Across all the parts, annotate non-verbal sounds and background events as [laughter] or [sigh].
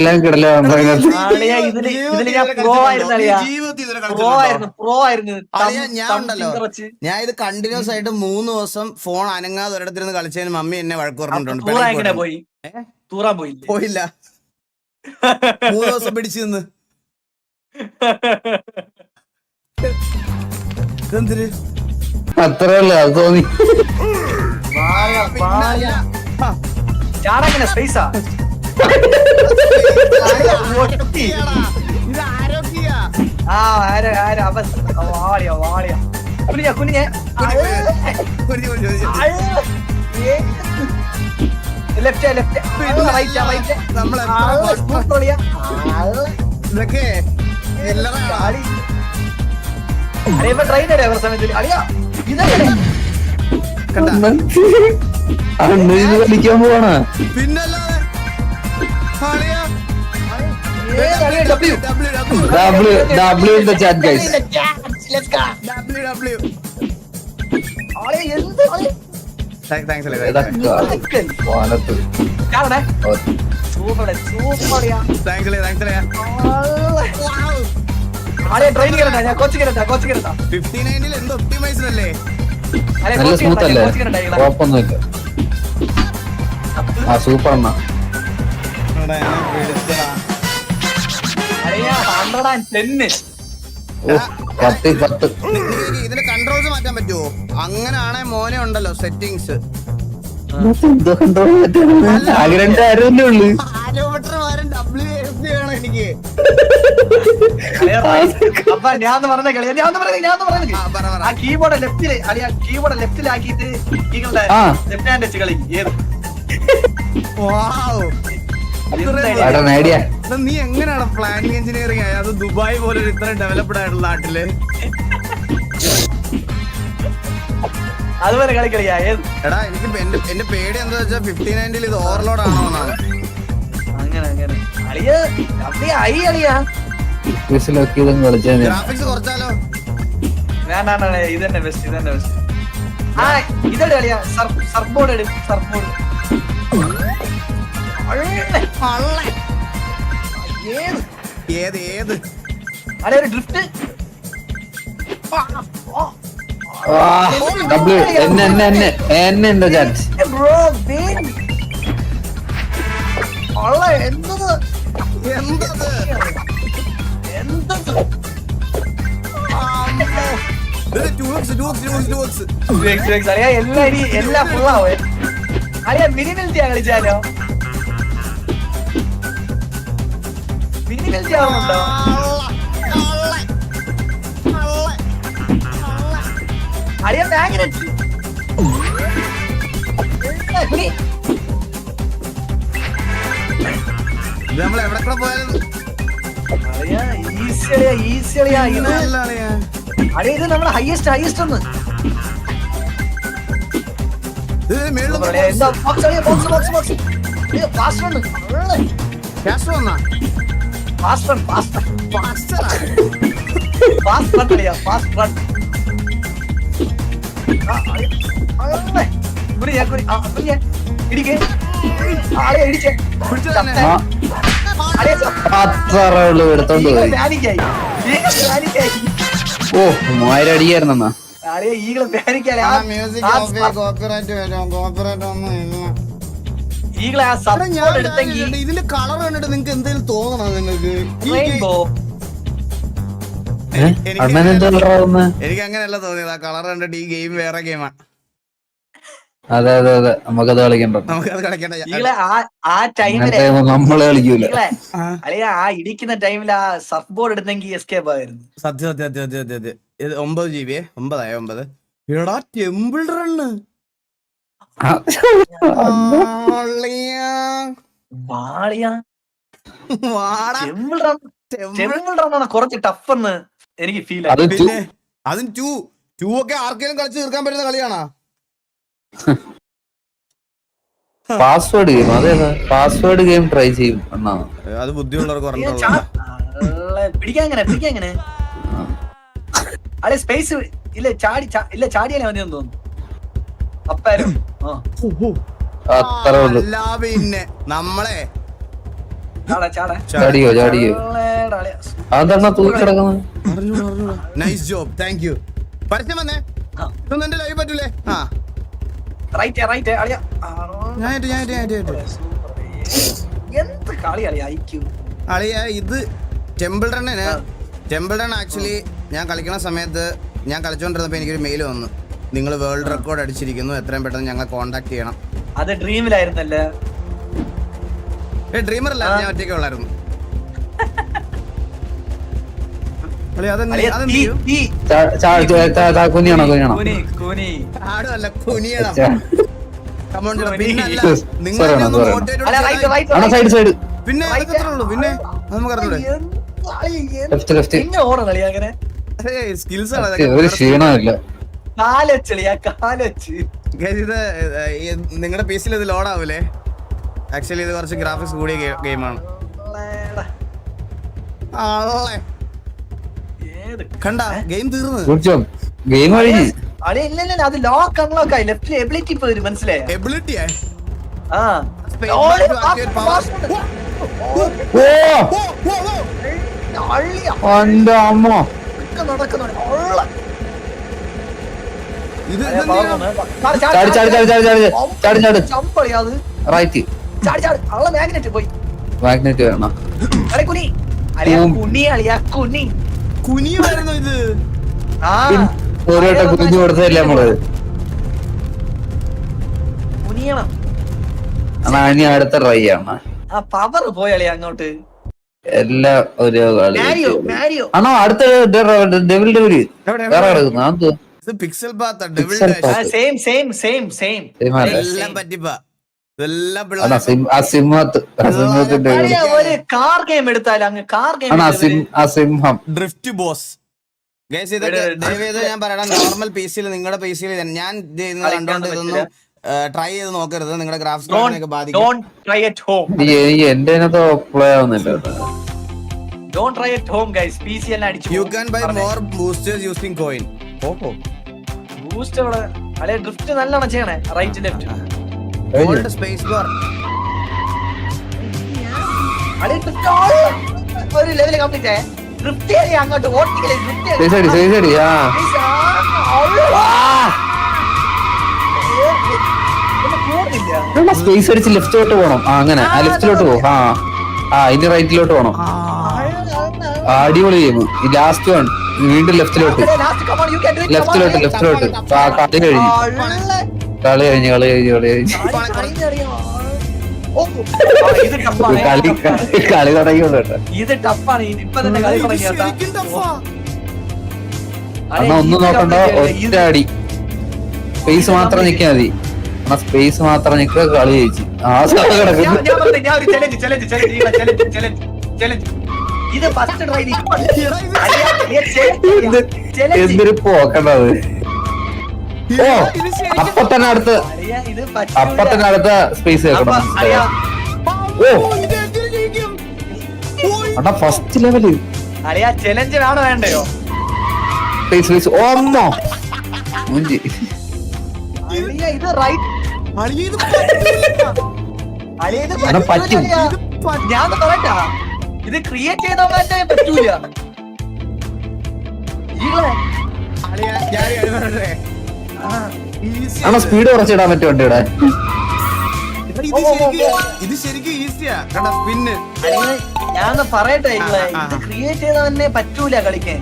എല്ലാം കിടല ആളിയാ ഇതിൽ ഇതിൽ ഞാൻ പ്രോ ആയിരുന്നു അളിയാ ജീവിതത്തിൽ ഇതുവരെ പ്രോ കളിച്ചിട്ടുണ്ടോ? പ്രോ ആയിരുന്നു അളിയാ, ഞാൻ ഉണ്ടല്ലോ. ഞാൻ ഇത് കണ്ടിന്യൂസ് ആയിട്ട് മൂന്ന് ദിവസം ഫോൺ അനങ്ങാതെ ഒരിടത്തിരുന്ന് കളിച്ചതിന് മമ്മി എന്നെ വഴക്ക് പറഞ്ഞിട്ടുണ്ട് തൂറ പിണങ്ങി എങ്ങനെ പോയി. പോയി ഏ? തൂറാൻ പോയി പോയില്ല. മൂന്ന് ദിവസം പിടിച്ചു നിന്ന്. ഇതെന്തിര്? അത്രേ ഉള്ളു അത് തോന്നി. സ്പേസാ ആ ആര് ആര്? അവ വാളിയാ വാളിയാ. കുനിഞ്ഞ കുനിഞ്ഞ? ലെഫ്റ്റ് ലെഫ്റ്റ് റൈറ്റ് റൈറ്റ് നമ്മൾ എത്ര കഷ്ടം. ഇതൊക്കെ എല്ലാവരും അളി ഇപ്പൊ ട്രെയിൻ അടിയാ സമയത്ത്. അറിയാ ഇതല്ലേ? കളിക്കാൻ പോവാണ്. W? W, W, W W in the chat guys Let's go. W, W. എന്ത് അളിയാ? Thanks, thanks, അളിയാ, thanks, ഇതൊക്കെ വാനത്ത് ചാടണേ. സൂപ്പർ അളിയാ, സൂപ്പർ അളിയാ. thanks, അളിയാ, thanks, അളിയാ. അളിയാ, ട്രെയിൻ ഞാൻ കോച്ച് കയറണ്ട കോച്ച് കയറണ്ട 59 ൽ എന്ത് optimized അല്ലേ? അളിയാ, നല്ല കോച്ച് സ്മൂത്ത് അല്ലേ. കുഴപ്പമൊന്നുമില്ല ആ സൂപ്പർ അണ്ണ ഇവിടെ എന്നെ പിടിച്ചടാ. 110. ഓ പത്ത് പത്ത്. ഇതിന്റെ കൺട്രോൾസ് മാറ്റാൻ പറ്റുമോ അങ്ങനാണെ മോനെ ഉണ്ടല്ലോ സെറ്റിങ്സ് രണ്ട് ആരല്ലേ ഉള്ളു. എനിക്ക്. അളിയാ, right. അപ്പൊ ഞാൻ പറഞ്ഞ കളി ഞാൻ ഒന്ന് പറഞ്ഞ ഞാൻ ഒന്ന് പറഞ്ഞ ആ, കീബോർഡ് ലെഫ്റ്റിൽ അളിയാ കീബോർഡ് ലെഫ്റ്റിലാക്കിയിട്ട് ആ. ലെഫ്റ്റ് ഹാൻഡ് വെച്ച് കളി ഏത്? നീ എങ്ങനെയാണ് പ്ലാനിങ് എഞ്ചിനീയറിംഗ് ആയത്? അത് ദുബായ് പോലെ ഇത്ര ഡെവലപ്ഡ് ആയിട്ടുള്ള നാട്ടിൽ. അതുപോലെ കളി കളിയാ എടാ എനിക്ക് എന്റെ എന്റെ പേടി എന്താ വെച്ചാൽ ഫിഫ്റ്റി നയന്റിൽ ഇത് ഓവർലോഡ് ആണോ എന്നാണ്. അങ്ങനെ അങ്ങനെ. ക്വിസിലൊക്കെ ഇതും കളിച്ചാൽ ഗ്രാഫിക്സ് കുറച്ചാലോ? വേണ്ട ഇത് തന്നെ ബെസ്റ്റ് ഇത് തന്നെ ബെസ്റ്റ് ആ ഇതെടുക്കളിയാ സർഫ് ബോർഡ് എടുക്കും സർഫ് ബോർഡ് ഏത്? ഏത് ഒരു ഡ്രിഫ്റ്റ് ഡബ്ല്യു എന്നെ എന്നെ എന്നെ എന്നെ എന്റെ ചാറ്റ് ബ്രോ എന്തത്? എന്തത്? എന്തത്? എല്ലാ അറിയാ ഫുള്ളാവേ അളിയാ മിനിമൽറ്റി കളിച്ചാലോ? മിനിമൽറ്റി ആവുന്നുണ്ടോ മാഗ്നറ്റ് ഇത് നമ്മൾ എവിടെ കൂടെ പോയാലും അളിയാ ഈസി അളിയാ ഈസി അളിയാ. ഇത്. അളിയാ ഇത് നമ്മുടെ ഹയസ്റ്റ് ഹയസ്റ്റ് ഒന്ന് എന്താ box box box box fast ഉണ്ട് ക്യാഷ് വന്നാ ഫാസ്റ്റ് റൺ ഫാസ്റ്റ് ആ. ഫാസ്റ്റ് റൺ അളിയാ ഫാസ്റ്റ് റൺ ഇടിക്കേ. ആളെ ഇടിച്ചേ പിടിച്ചോ തന്നെ. ആ ആളെ അത്ര ഉള്ളു എടുത്തോണ്ട് ഓ മൂവായിരം അടിയായിരുന്നാ ആളെ ഈകളെ പാനിക്കാലേ മ്യൂസിക് കോപ്പിറൈറ്റ് വരും. കോപ്പിറൈറ്റ് ഒന്നും ഇല്ല ഗ്ലാസ് എടുത്തെങ്കിൽ ഇതിന്റെ കളർ കണ്ടിട്ട് നിങ്ങൾക്ക് എന്തെങ്കിലും തോന്നണോ നിങ്ങൾക്ക്? ഈ എനിക്ക് എന്താ കളറാവുന്നെ എനിക്ക് അങ്ങനെയല്ല തോന്നിയത്. ആ കളർ കണ്ടിട്ട് ഈ ഗെയിം വേറെ ഗെയിമാണ് അതെ അതെ അതെ. നമുക്കത് കളിക്കണ്ട. നമുക്കത് കളിക്കണ്ട. ആ ആ ടൈമിൽ അങ്ങനത്തെ നമ്മൾ കളിക്കൂല. ഈകളെ ആ, ഇടിക്കുന്ന ടൈമിൽ ആ സർഫ് ബോർഡ് എടുത്തെങ്കിൽ എസ്കേപ്പ് ആയിരുന്നു. സത്യം സത്യം സത്യം സത്യം സത്യം. ഒമ്പത് ജി ബി ഒമ്പതായ ഒമ്പത്? എടാ ടെമ്പിൾ റണ്ണ് കുറച്ച് ടഫ് എന്ന് എനിക്ക് ഫീൽ അത് അതും ടു ടു ഒക്കെ ആർക്കെങ്കിലും കളിച്ച് തീർക്കാൻ പറ്റുന്ന കളിയാണോ? പാസ്വേഡ് ഗെയിം അതെ അതെ പാസ്വേഡ് ഗെയിം ട്രൈ ചെയ്യും അണ്ണാ അത് ബുദ്ധിയുള്ളവർക്ക് പിടിക്കാങ്ങനെ പിടിക്കാങ്ങനെ അല്ലെ സ്പേസ് ഇല്ല ചാടി ചാ- ഇല്ല ചാടിയാലേ മതി തോന്നുന്നു. അപ്പാരും. ആ. അത്ര ഉള്ളു അല്ല പിന്നെ നമ്മളെ. ചാടിയോ ചാടിയോ. അതെന്നാ നൈസ് ജോബ് താങ്ക് യു പരസ്യം വന്നേ? ആ. ഇതൊന്നും എന്റെ ലൈവ് പറ്റൂലേ? ആ. റൈറ്റ് റൈറ്റ് അളിയാ. ആ, ഞാൻ ഞാൻ ഞാൻ ഏറ്റു, ഞാൻ ഏറ്റു. സൂപ്പർ. എന്ത് കളി അളിയാ ഐക്യു. അളിയ ഇത് ടെമ്പിൾ റണ്ണിന് ആ. ടെമ്പിൾ റൺ ആക്ച്വലി ഞാൻ കളിക്കുന്ന സമയത്ത് ഞാൻ കളിച്ചോണ്ടിരുന്നപ്പോ എനിക്കൊരു മെയിൽ വന്നു. നിങ്ങൾ വേൾഡ് റെക്കോർഡ് അടിച്ചിരിക്കുന്നു. എത്രയും പെട്ടെന്ന് ഞങ്ങളെ കോൺടാക്ട് ചെയ്യണം. അത് ഡ്രീമിലായിരുന്നല്ലേ? ഏ ഡ്രീമർ അല്ല ഞാൻ ഒറ്റയ്ക്ക് ഉള്ളായിരുന്നു. പിന്നെ പിന്നെ നമുക്ക് അറിഞ്ഞൂടെ. ലെഫ്റ്റ് ലെഫ്റ്റ് പിന്നെ ഓടണം കളിയാ അങ്ങനെ? സ്കിൽസ് ആണ് ഒരു ക്ഷീണമില്ല. നിങ്ങളുടെ പി സിയിൽ ഇത് ലോഡ് ആവൂലേ ആക്ച്വലി ഇത് കുറച്ച് ഗ്രാഫിക്സ് കൂടിയ ഗെയിമാണ്. കണ്ട ഗെയിം തീർന്നു. ഗെയിം അത് ലോക്ക് അൺലോക്ക് ആയി. ലെഫ്റ്റ് എബിലിറ്റി പോയി മനസ്സിലായി? എബിലിറ്റി ആ. ചാടി, ചാടി ചാടി ചാടി ചാടി ചാടി ചാടി ചാടി. jump right. ചാടി, ചാടി. അള്ള മാഗ്നറ്റ് പോയി. മാഗ്നറ്റ് വേണം. അളിയ കുനി. കുനി അളിയ കുനി. കുനിയുമായിരുന്നു ഇത്. ആ. ഒരു വട്ടം കുഞ്ഞു കൊടുത്തതല്ലേ നമ്മൾ? കുനിയണം. എന്നാ ഇനി അടുത്ത ട്രൈ ആണ്. ആ പവർ പോയി അളിയ അങ്ങോട്ട്. എല്ലാ ഒരു കളി ആണോ അടുത്ത ഡെവിൽ ഡെവിൽ വേറെ കിടക്കുന്നു ഇത് pixel path double Pixel path. Same same same same. എല്ലാം പറ്റിപ്പ. ഒരു കാർ ഗെയിം എടുത്താൽ അങ്ങ് car game drift boss guys ഇതൊക്കെ ദയവേത് ഞാൻ പറയണം. നോർമൽ പി സിയിൽ നിങ്ങളുടെ പി സിയിൽ ഞാൻ കണ്ടോണ്ട് ഇതൊന്നും ട്രൈ ചെയ്ത് നോക്കരുത്. നിങ്ങളുടെ ഗ്രാഫിക്സ് കാർഡിനൊക്കെ ബാധിക്കും. എന്റെ പ്ലേ ആവുന്നില്ല കേട്ടോ. Don't try at home guys P C എല്ലാം അടിച്ചു you can buy more coin boost അവിടെ അല്ലെ ഡ്രിഫ്റ്റ് നല്ലോണം ചെയ്യണേ. Right left. Hold space bar അല്ലെ ഡ്രിഫ്റ്റ് ഒരു ലെവൽ കംപ്ലീറ്റ് ആയേ. ഡ്രിഫ്റ്റ് ചെയ്യ അങ്ങോട്ട് ഓട്ടിക്കലേ സൈഡ് സൈഡ് സൈഡ് സൈഡ് ആ. ഡ്രിഫ്റ്റ് സ്പേസ് അടിച്ച് ലെഫ്റ്റിലോട്ട് പോണം. ആ അങ്ങനെ. ആ ലെഫ്റ്റിലോട്ട് പോകും ആ. ആ ഇനി റൈറ്റിലോട്ട് പോണം. ആ, അടിപൊളി ഗെയിം ലാസ്റ്റ് വൺ വീണ്ടും ലെഫ്റ്റിലോട്ട്. ലെഫ്റ്റിലോട്ട് ലെഫ്റ്റിലോട്ട്. ആ കളി കഴിഞ്ഞു. കളി കഴിഞ്ഞു കളി കഴിഞ്ഞു കളി കഴിഞ്ഞു. കളി കളി- തുടങ്ങിയുള്ളൂ ഒന്നും നോക്കണ്ട ഒറ്റ അടി. സ്പേസ് മാത്രം നിക്കാ മതി. ആ സ്പേസ് മാത്രം നിക്കുക കളി ജയിച്ചു. ആ സ്ഥലം ഞാൻ കിടക്കുന്നു. ഇത് ഫസ്റ്റ് ട്രൈ എന്തൊരു പോക്കണ്ടത് ഓ അപ്പൊ തന്നെ അടുത്ത് ഇത് അപ്പൊ തന്നെ അടുത്ത സ്പേസ് കേൾക്കണം ഓ. അടാ ഫസ്റ്റ് ലെവൽ അറിയാ ചലഞ്ച് വേണോ വേണ്ടയോ സ്പേസ് സ്പേസ് ഒന്നോ മുഞ്ചി. ഇത് റൈറ്റ് അളിയ ഇത് എടാ, പറ്റും. ഞാൻ പറയട്ടാ. ഇത് ക്രിയേറ്റ് ചെയ്തവന്നെ പറ്റൂല. സ്പീഡ് കുറച്ചിടാൻ പറ്റും വണ്ടിയുടെ. ഇത് ശരിക്കും ഈസിയാ കണ്ട സ്പിന്ന് അളിയ, ഞാനൊന്ന് പറയട്ടെ ക്രിയേറ്റ് ചെയ്താൽ തന്നെ ഇത് ക്രിയേറ്റ് ചെയ്തവന്നെ പറ്റൂല കളിക്കാൻ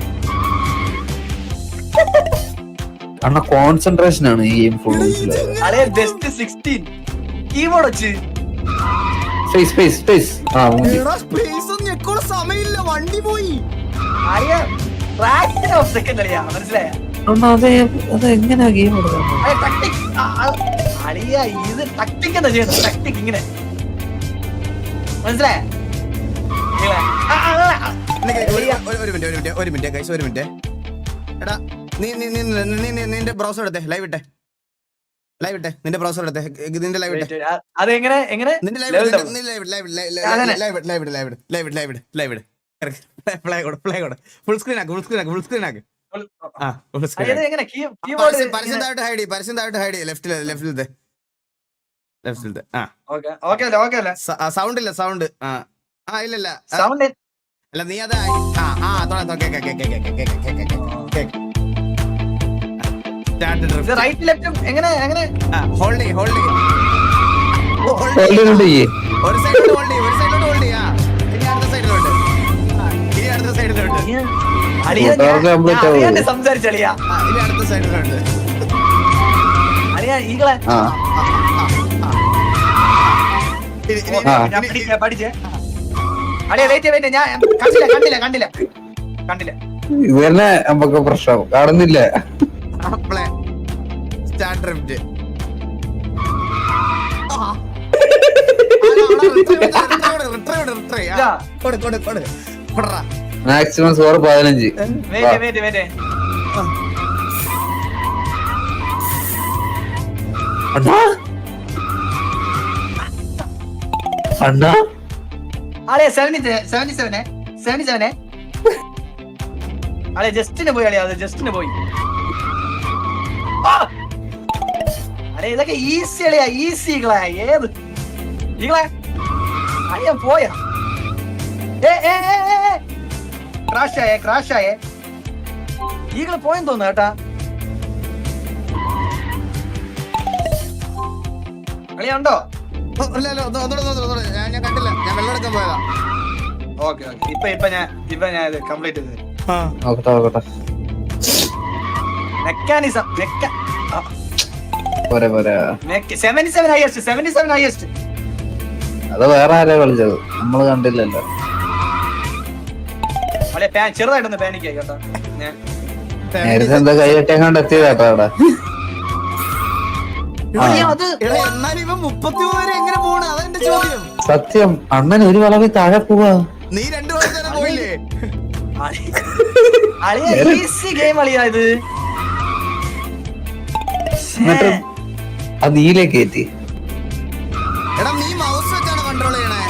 അണ്ണ കോൺസെൻട്രേഷൻ ആണ് ഈ ഗെയിം ഫുൾ അതെ ബെസ്റ്റ് സിക്സ്റ്റീൻ കീബോർഡ് വെച്ച്. സ്പേസ് സ്പേസ് സ്പേസ് ആ സ്പേസ് ഒന്നും സമയമില്ല. വണ്ടി പോയി. മനസ്സിലായ? അണ്ണാ, അതെ അത് എങ്ങനെയാ ഗെയിം എടുക്കുന്നത് അളിയ ടാക്ടിക് അളിയ ഇത് ടാക്ടിക് എന്താ ചെയ്യുന്നത് ടാക്ടിക് ഇങ്ങനെ. മനസ്സിലായ? നിക്ക് ഒരു മിനിറ്റ് ഒരു മിനിറ്റ് ഒരു മിനിറ്റ് ഗൈസ് ഒരു മിനിറ്റ്. എടാ നീ നീ- നിന്റെ ബ്രൗസർ എടുത്തേ ലൈവ് ഇട്ടെ. ലൈവ് ഇട്ടെ. നിന്റെ ബ്രൗസർ എടുത്തേ. നിന്റെ ലൈവ് ഇട്ടെ. അത് എങ്ങനെ എങ്ങനെ? നിന്റെ live live live live. Live live live live live live. Play കൊടു പ്ലേ കൊടു ഫുൾ സ്ക്രീൻ ആക്ക് ഫുൾ സ്ക്രീൻ ആക്ക് ഫുൾ സ്ക്രീൻ ആക്ക്. പരസ്യം താഴോട്ട് ഹൈഡ് പരസ്യം താഴോട്ട് ഹൈഡ് ചെയ്യ് ലെഫ്റ്റിൽ ലെഫ്റ്റിലത്തെ ലെഫ്റ്റിലത്തെ ആ. സൗണ്ട് ഇല്ല സൗണ്ട് ആ. ആ ഇല്ല ഇല്ല. സൗണ്ട് അല്ല നീ അത് ആ ആ തുടങ്ങ cake cake cake cake cake cake. Start ഇത് റൈറ്റ് ലെഫ്റ്റ് എങ്ങനെ എങ്ങനെ? ഹോൾഡ് ചെയ്യ് ഹോൾഡ് ചെയ്യ്. ഹോൾഡ് ഈ ഒരു സൈഡിലോട്ട് ഹോൾഡ് ചെയ്യ് ഒരു സൈഡിലോട്ട് ഹോൾഡ് ചെയ്യാ. ഇനി അടുത്ത സൈഡിലോട്ട് ഇനി അടുത്ത സൈഡിലോട്ട് സംസാരിച്ചളിയ ആ, ഇനി അടുത്ത സൈഡിലോട്ട് ഈകളെ. പഠിച്ചേ. വെയിറ്റ് വെയിറ്റ് ഞാൻ കണ്ടില്ല കണ്ടില്ല കണ്ടില്ല. കണ്ടില്ല. നമുക്ക് പ്രശ്നം കാണുന്നില്ല. Start drift. മാക്സിമം [laughs] സ്കോർ പതിനഞ്ച്. ജസ്റ്റിന് പോയി അളിയ ജസ്റ്റിന് പോയി. ആ! അളിയ ഇതൊക്കെ ഈസി അളിയ ഈസി ഇങ്ങളെ ഏത്? ഇങ്ങളെ അളിയ പോയാ? ഏ ഏ ക്രാഷ് ആയേ ക്രാഷ് ആയേ ഈകൾ പോയെന്ന് തോന്നുന്നു കേട്ടാ. അളിയ ഉണ്ടോ? ഞാൻ കണ്ടില്ല. ഞാൻ വെള്ളം എടുക്കാൻ പോയതാ. Okay okay. ഇപ്പൊ ഇപ്പൊ ഞാൻ ഇപ്പൊ ഞാൻ ഇത് കംപ്ലീറ്റ് ചെയ്ത് മെക്കാനിസം മെക്കാ പോരെ പോരെ. Seventy seven highest seventy seven highest അത് വേറെ ആരാ കളിച്ചത്? നമ്മൾ കണ്ടില്ലല്ലോ. ചെറുതായിട്ടൊന്ന് കേട്ടോ. നേരത്തെ എന്താ സത്യം അണ്ണൻ ഒരു വളവിൽ താഴെ പോവാ. നീ രണ്ടു പോയില്ലേ? ഈസി ഗെയിം അളിയ ഇത്. അത് നീയിലേക്ക് കയറ്റി. എടാ നീ മൗസ് വെച്ചാണ് കൺട്രോൾ ചെയ്യണേ.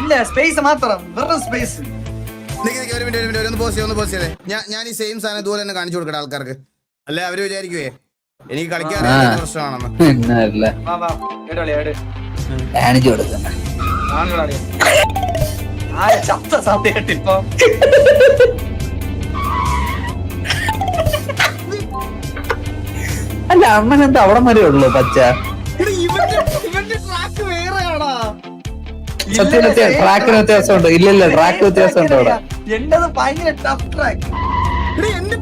ഇല്ല സ്പേസ് മാത്രം. വെറും സ്പേസ് നിക്ക് നിക്ക് ഒരു മിനിറ്റ് ഒരു മിനിറ്റ് ഒന്ന് പോസ് ഒന്ന് പോസ് ചെയ്തേ ഞാൻ ഞാൻ ഈ സെയിം സാധനം ഇതുപോലെ തന്നെ കാണിച്ചു കൊടുക്കട്ടെ ആൾക്കാർക്ക്. അല്ലെ അവർ വിചാരിക്കുവേ എനിക്ക് കളിക്കാൻ പ്രശ്നമാണെന്ന്. വാ അല്ല അണ്ണൻ എന്താ അവിടെ വരെ ഉള്ളു പച്ച? സത്യം സത്യം. ട്രാക്കിന് വ്യത്യാസമുണ്ട്. ഇല്ലില്ല ഇല്ല ട്രാക്ക് വ്യത്യാസമുണ്ട് അവിടെ. എന്റത് ഭയങ്കര ടഫ് ട്രാക്ക് എന്റെ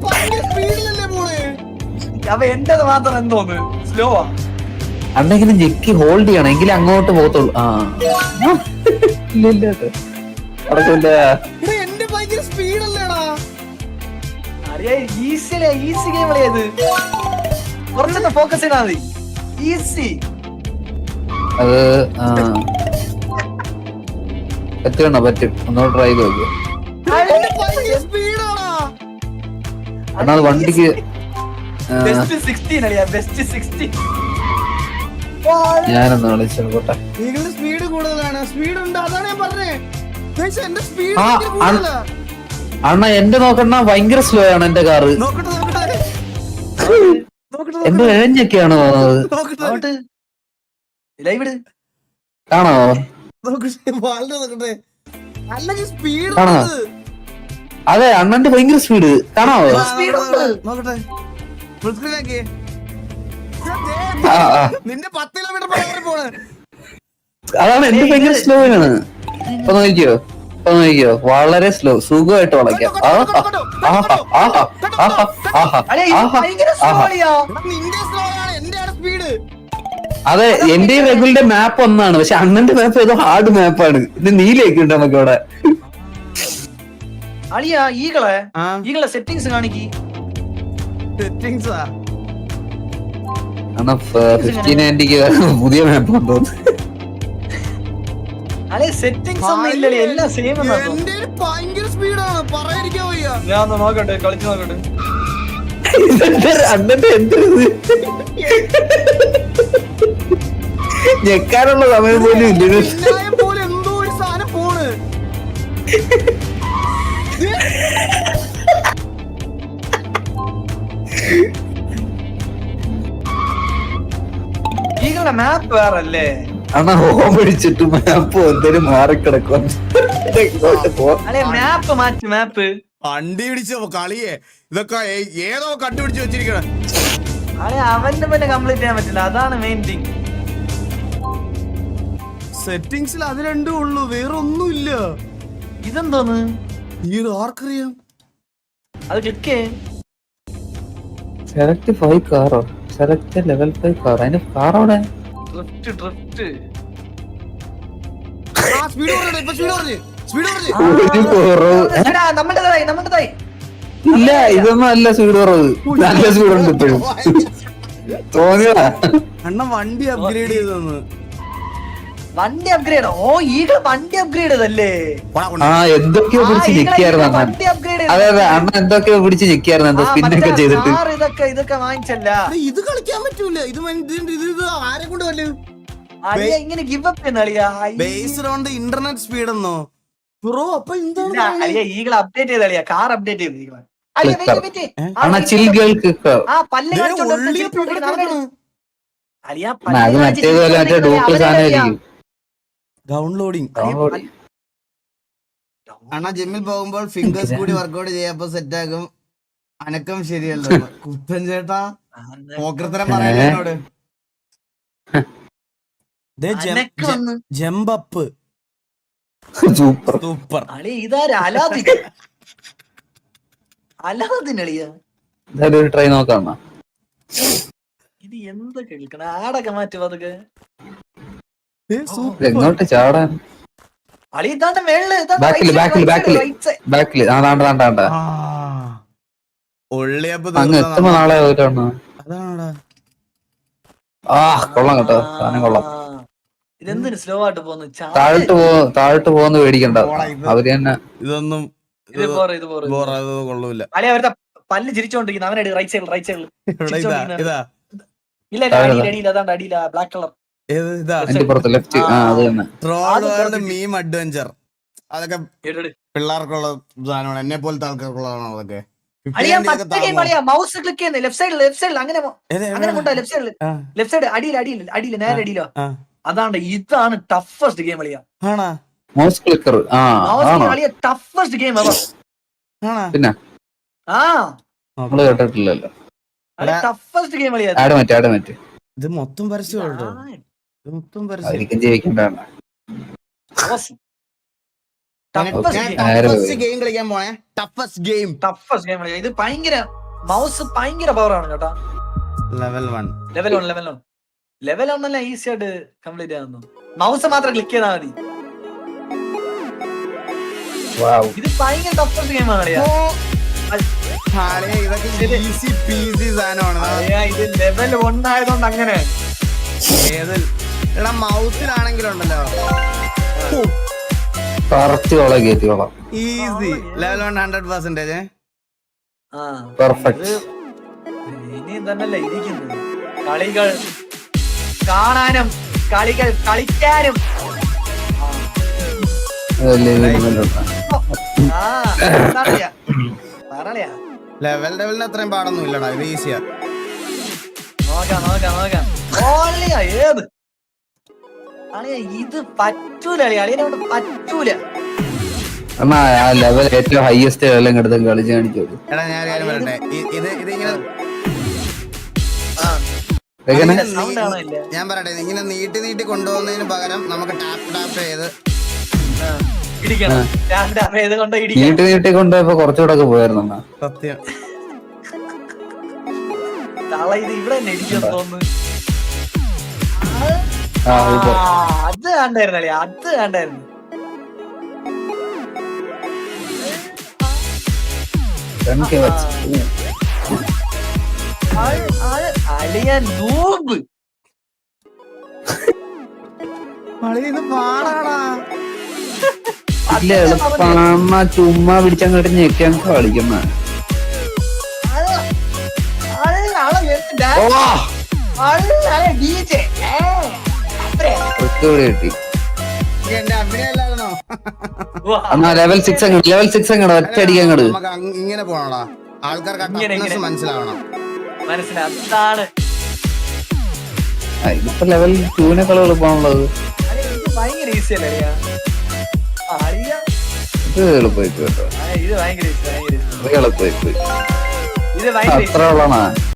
അപ്പൊ എന്റത് മാത്രം എന്തോന്ന് സ്ലോ ആ. അണ്ണെങ്കിലും ഞെക്കി ഹോൾഡ് ചെയ്യണം. എങ്കിലും അങ്ങോട്ട് പോകത്തുള്ളൂ. ആ. ഇല്ല എന്റെ സ്പീഡല്ലേടാ അറിയാ ഈസി ഈസി ഗെയിം കുറച്ചൊന്ന് ഫോക്കസ് ചെയ്താൽ മതി. ഈസി അത് പറ്റണോ പറ്റും. ഒന്നുകൂടെ ട്രൈ ചെയ്ത് നോക്ക്. എന്റെ അണ്ണാ അത് വണ്ടിക്ക് ആ, ബെസ്റ്റ് സിക്സ്റ്റീൻ അളിയാ ബെസ്റ്റ് സിക്സ്റ്റീൻ ഞാനൊന്ന് വിളിച്ചോട്ടെ നിങ്ങളുടെ സ്പീഡ് കൂടുതലാണ്. സ്പീഡ് ഉണ്ട്. അതാണ് ഞാൻ പറഞ്ഞേ. ഗയ്സ്, എന്റെ സ്പീഡ്. അണ്ണ എന്റെ നോക്കണ ഭയങ്കര സ്ലോ ആണ് എന്റെ കാറ് നോക്കട്ടെ നോക്കട്ടെ. എഴഞ്ഞൊക്കെയാണ് അങ്ങോട്ട്. ലൈവ് ഇട്. കാണോ നോക്കട്ടെ വാലിന്റെ സ്പീഡ്? അതെ അണ്ണന്റെ ഭയങ്കര സ്പീഡ് കാണോ. നിന്റെ പത്ത് കിലോമീറ്റർ അതാണ് എന്റെ ഭയങ്കര സ്ലോ ആണ്. അപ്പൊ നോക്കിയോ നോക്കിയോ വളരെ സ്ലോ സുഖമായിട്ട് വളയ്ക്കാം. അതെ എന്റെ റെഗുലിന്റെ മാപ്പ് ഒന്നാണ്. പക്ഷെ അണ്ണന്റെ മാപ്പ് ഏതോ ഹാർഡ് മാപ്പാണ് ഇത് നീലേക്ക് ഉണ്ട് നമുക്ക് ഇവിടെ. അളിയാ ഈകളെ ഈകളെ കാണിക്കി. പുതിയ മാപ്പ് തോന്നുന്നു അളിയ സെറ്റിങ്സ് ഒന്നും ഇല്ലല്ലേ എല്ലാം സെയിം എന്റെ ഭയങ്കര സ്പീഡാണ് പറയാതിരിക്കാൻ വയ്യ. ഞാൻ നോക്കട്ടെ കളിച്ചു നോക്കട്ടെ. അണ്ണന്റെ എന്ത് ഞെക്കാനുള്ള സമയം പോലും ഇല്ല. പോലെ എന്തോ ഒരു സാധനം പോണ് മാപ്പ് വേറല്ലേ? അണ്ണ ഹോം അടിച്ചിട്ട് മാപ്പ് എന്തേലും മാറിക്കിടക്കും മാപ്പ് മാറ്റി മാപ്പ് വണ്ടി പിടിച്ചോ കളിയെ. ഇതൊക്കെ ഏതോ കണ്ടുപിടിച്ച് വെച്ചിരിക്കണ. അവന്റെ പിന്നെ കംപ്ലീറ്റ് ചെയ്യാൻ പറ്റില്ല. അതാണ് മെയിൻ തിങ് സെറ്റിങ്സിൽ അത് രണ്ടും ഉള്ളൂ വേറെ ഒന്നുമില്ല ഇതെന്തോന്ന് ഈ ആർക്കറിയാം. അത് ക്ലിക്ക് സെലക്ട് ഫൈവ് കാറോ സെലക്ട് ലെവൽ ഫൈവ് കാർ അതിന് കാർ അവിടെ? ഡ്രിഫ്റ്റ് ഡ്രിഫ്റ്റ് ആ സ്പീഡ് പറഞ്ഞു ഇപ്പൊ സ്പീഡ് പറഞ്ഞു സ്പീഡ് പറഞ്ഞു ഒരു കുറവ് ഏ? നമ്മുടേതായി നമ്മുടേതായി ഇല്ല ഇതൊന്നും അല്ല സ്പീഡ് കുറവ്. നല്ല സ്പീഡ് ഉണ്ട് ഇപ്പോഴും. [laughs] തോന്നിയതാ? അണ്ണ വണ്ടി അപ്ഗ്രേഡ് ചെയ്തെന്ന് വണ്ടി അപ്ഗ്രേഡ് ഓ ഈഗിൾ വണ്ടി അപ്ഗ്രേഡ് ചെയ്തല്ലേ ആ എന്തൊക്കെയോ പിടിച്ച് ഞെക്കിയായിരുന്നു അണ്ണൻ. അതെ അതെ അണ്ണൻ എന്തൊക്കെയോ പിടിച്ച് ഞെക്കിയായിരുന്നു എന്തോ സ്പിന്നൊക്കെ ചെയ്തിട്ട്. ഇതൊക്കെ ഇതൊക്കെ വാങ്ങിച്ചല്ല. ഇത് കളിക്കാൻ പറ്റൂല. ഇത് ഇത് ആരെ കൊണ്ട് വല്ല ഇങ്ങനെ give up based on the internet speed എന്നോ? ബ്രോ അപ്പൊ എന്താണ് ഈഗിൾ അപ്ഡേറ്റ് ചെയ്ത കാർ അപ്ഡേറ്റ് ചെയ്ത് ഈഗിൾ ആ പല്ല് കാണിച്ചോണ്ട് അളിയ പല്ല് അത് ഡൗൺലോഡിങ്. അണ്ണാ ജിമ്മിൽ പോകുമ്പോൾ ഫിംഗേഴ്സ് [laughs] കൂടി വർക്ക്ഔട്ട് ചെയ്യാപ്പോ സെറ്റ് ആകും അനക്കം ശരിയല്ല. [laughs] കുത്തൻ ചേട്ടാ. പോക്കർത്തരം അനക്ക് ജമ്പപ്പ് സൂപ്പർ സൂപ്പർ ട്രൈ നോക്കാം. ഇത് എന്ത് കേൾക്കണ? ആടൊക്കെ മാറ്റും അതൊക്കെ എങ്ങോട്ട് ചാടാൻ. ബാക്കിൽ അങ്ങ് എത്തുമ്പോ നാളെ പോയിട്ടാണ് ആ കൊള്ളാം കേട്ടോ. സാധനം കൊള്ളാം. ആ. സ്ലോ ആയിട്ട് പോന്നു താഴോട്ട് പോ താഴോട്ട് പോകുന്ന പേടിക്കണ്ട. അവർ തന്നെ ഇതൊന്നും ഇത് പോറ് ഇത് പോറ്. ബോറ കൊള്ളൂല. അളി അവരുടെ പല്ല് ചിരിച്ചോണ്ടിരിക്കുന്നു. അവനെ റൈറ്റ് സൈഡിൽ റൈറ്റ് സൈഡിൽ ഇല്ല അടിയിൽ അതാണ്ട് അടിയില്ല. ബ്ലാക്ക് കളർ മീം അഡ്വഞ്ചർ അതൊക്കെ പിള്ളേർക്കുള്ള സാധനമാണ്. എന്നെ പോലത്തെ ആൾക്കാർക്കുള്ളതാണോ അതൊക്കെ? മൗസ് ക്ലിക്ക് ചെയ്യുന്നത് ലെഫ്റ്റ് സൈഡിൽ ലെഫ്റ്റ് സൈഡിൽ അങ്ങനെ അങ്ങനെ കൊണ്ടാ ലെഫ്റ്റ് സൈഡിൽ ലെഫ്റ്റ് സൈഡ് അടിയിൽ അടിയിൽ അടിയിൽ നേരെ അടിയിലോ? അതാണ് ഇതാണ് ടഫസ്റ്റ് ഗെയിം അളിയാ ആണാ? മൗസ് ക്ലിക്കർ ആ മൗസ് ആണോ? അളിയ ടഫസ്റ്റ് ഗെയിം അവർ ആണാ? പിന്നെ? ആ. നമ്മൾ കേട്ടിട്ടില്ലല്ലോ. ടഫസ്റ്റ് ഗെയിം അളിയാ ഇത് മൊത്തം പരസ്യം കേട്ടോ ഇത് മൊത്തം പരസ്യം ജയിക്കണ്ടാണ് പോയി? ഗെയിം കളിക്കാൻ പോണേ. ടഫസ്റ്റ് ഗെയിം ടഫസ്റ്റ് ഗെയിം അളിയാ ഇത് ഭയങ്കര മൗസ് ഭയങ്കര പവറാണ് കേട്ടോ. Level one level one level one level ഒന്നല്ല ഈസി ആയിട്ട് കംപ്ലീറ്റ് ചെയ്യാവുന്നു മൗസ് മാത്രം ക്ലിക്ക് ചെയ്താൽ മതി. വാവ് ഇത് ഭയങ്കര ടഫസ്റ്റ് ഗെയിം ആണ് അളിയാ ഇതൊക്കെ ഈസി പീസി സാധനമാണ്. ഇത് ലെവൽ വൺ ആയതുകൊണ്ട് അങ്ങനെ. ഏത് എടാ easy level one hundred percentage ആ പെർഫെക്റ്റ് ഇരിക്കുന്നത്? കളികൾ. കാണാനും കളികൾ കളിക്കാനും. ലെവൽ ലെവലിന് അത്രയും പാടൊന്നും ഇല്ലടാ ഇത് ഈസിയാ നോക്കാം നോക്കാം നോക്കാം. ഏത്? അളിയ ഇത് പറ്റൂല അളിയ. അളിയനെ കൊണ്ട് പറ്റൂല. എന്നാ ആ ലെവൽ ഏറ്റവും ഹൈയസ്റ്റ് ലെവലും എടുത്ത് കളിച്ച് കാണിച്ചു എടാ ഞാൻ ഒരു കാര്യം പറയട്ടെ? ഇ- ഇത് ഇതിങ്ങനെ എങ്ങനെ? സൗണ്ട് ആണോ ഇല്ല? ഞാൻ പറയട്ടെ ഇങ്ങനെ നീട്ടി നീട്ടി കൊണ്ടുപോകുന്നതിന് പകരം നമുക്ക് ടാപ്പ് ടാപ്പ് ചെയ്ത് ഇടിക്കണം. രാവിലെ അമ്മ കൊണ്ട് ഇടിക്കണം. നീട്ടി നീട്ടി കൊണ്ടുപോയപ്പോ കുറച്ചുകൂടെ ഒക്കെ പോയായിരുന്നു അണ്ണാ. സത്യം. തള ഇത് ഇവിടെ തന്നെ ഇടിക്കാൻ തോന്നുന്നു. അത് കണ്ടായിരുന്നല്ലേ അത് കണ്ടായിരുന്നു എനിക്ക് വെച്ച് ആൾ- ആൾ അളിയ നൂബ് ഇല്ല എളുപ്പാണ് ചുമ്മാ പിടിച്ചങ്ങോട്ട് ഞെക്കാൻ കളിക്കുന്ന ആൾ കിട്ടി. എന്നാ ലെവൽ സിക്സ് അങ്ങോട്ട് ലെവൽ സിക്സ് അങ്ങോട്ട് ഒറ്റ അടിക്കാൻ അങ്ങോട്ട് ഇങ്ങനെ പോണടാ. ആൾക്കാർക്ക്. മനസ്സിലാവണം. ആ, ഇതിപ്പോ ലെവൽ ടൂവിനേക്കാൾ എളുപ്പമാണുള്ളത് ഭയങ്കര ഈസി അല്ലേ ഇത് എളുപ്പമായി കേട്ടോ. ഇത് ഭയങ്കര ഈസി ഭയങ്കര easy. ഇത് എളുപ്പമായി അത്ര ഉള്ളണ?